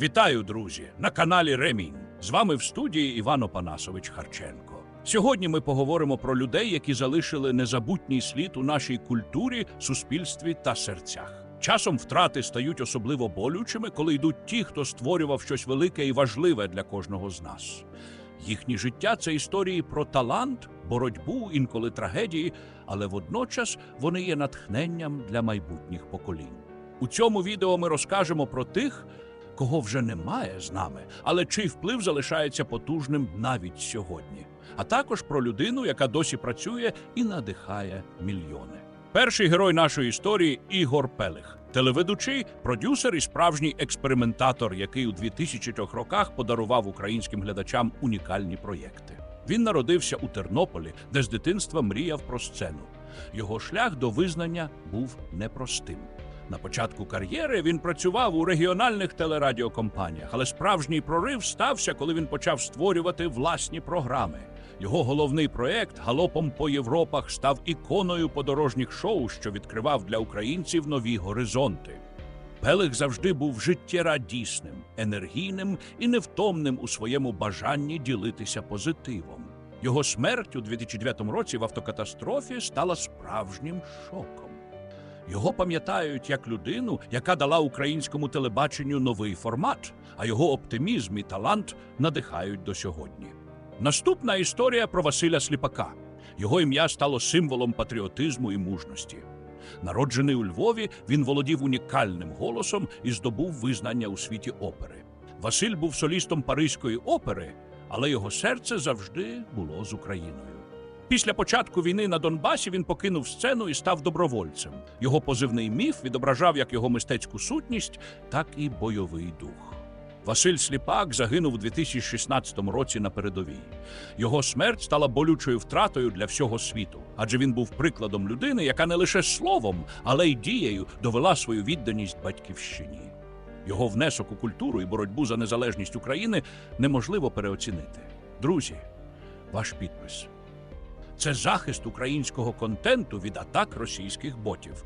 Вітаю, друзі, на каналі Ремінь. З вами в студії Іван Опанасович Харченко. Сьогодні ми поговоримо про людей, які залишили незабутній слід у нашій культурі, суспільстві та серцях. Часом втрати стають особливо болючими, коли йдуть ті, хто створював щось велике і важливе для кожного з нас. Їхні життя це історії про талант, боротьбу, інколи трагедії, але водночас вони є натхненням для майбутніх поколінь. У цьому відео ми розкажемо про тих, кого вже немає з нами, але чий вплив залишається потужним навіть сьогодні, а також про людину, яка досі працює і надихає мільйони. Перший герой нашої історії Ігор Пелих, телеведучий, продюсер і справжній експериментатор, який у 2000 роках подарував українським глядачам унікальні проєкти. Він народився у Тернополі, де з дитинства мріяв про сцену. Його шлях до визнання був непростим. На початку кар'єри він працював у регіональних телерадіокомпаніях, але справжній прорив стався, коли він почав створювати власні програми. Його головний проект Галопом по Європах став іконою подорожніх шоу, що відкривав для українців нові горизонти. Пелих завжди був життєрадісним, енергійним і невтомним у своєму бажанні ділитися позитивом. Його смерть у 2009 році в автокатастрофі стала справжнім шоком. Його пам'ятають як людину, яка дала українському телебаченню новий формат, а його оптимізм і талант надихають до сьогодні. Наступна історія про Василя Сліпака. Його ім'я стало символом патріотизму і мужності. Народжений у Львові, він володів унікальним голосом і здобув визнання у світі опери. Василь був солістом Паризької опери, але його серце завжди було з Україною. Після початку війни на Донбасі він покинув сцену і став добровольцем. Його позивний міф відображав як його мистецьку сутність, так і бойовий дух. Василь Сліпак загинув у 2016 році на передовій. Його смерть стала болючою втратою для всього світу, адже він був прикладом людини, яка не лише словом, але й дією довела свою відданість батьківщині. Його внесок у культуру і боротьбу за незалежність України неможливо переоцінити. Друзі, ваш підпис. Це захист українського контенту від атак російських ботів.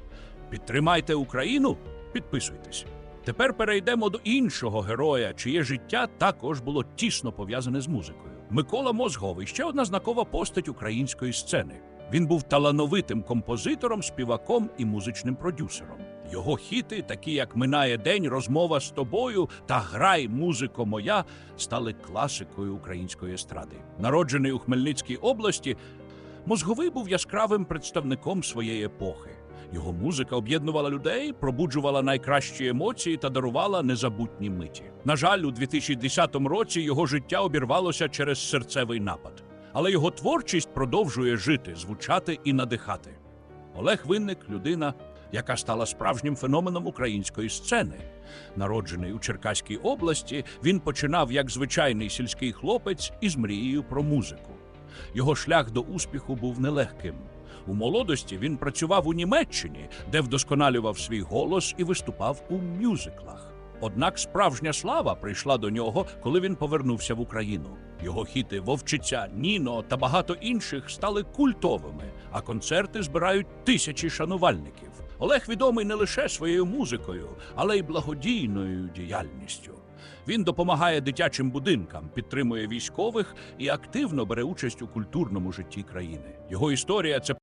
Підтримайте Україну, підписуйтесь. Тепер перейдемо до іншого героя, чиє життя також було тісно пов'язане з музикою. Микола Мозговий ще одна знакова постать української сцени. Він був талановитим композитором, співаком і музичним продюсером. Його хіти, такі як Минає день, розмова з тобою та Грай, музико моя, стали класикою української естради. Народжений у Хмельницькій області, Мозговий був яскравим представником своєї епохи. Його музика об'єднувала людей, пробуджувала найкращі емоції та дарувала незабутні миті. На жаль, у 2010 році його життя обірвалося через серцевий напад. Але його творчість продовжує жити, звучати і надихати. Олег Винник людина, яка стала справжнім феноменом української сцени. Народжений у Черкаській області, він починав як звичайний сільський хлопець із мрією про музику. Його шлях до успіху був нелегким. У молодості він працював у Німеччині, де вдосконалював свій голос і виступав у мюзиклах. Однак справжня слава прийшла до нього, коли він повернувся в Україну. Його хіти Вовчиця, Ніно та багато інших стали культовими, а концерти збирають тисячі шанувальників. Олег відомий не лише своєю музикою, але й благодійною діяльністю. Він допомагає дитячим будинкам, підтримує військових і активно бере участь у культурному житті країни. Його історія це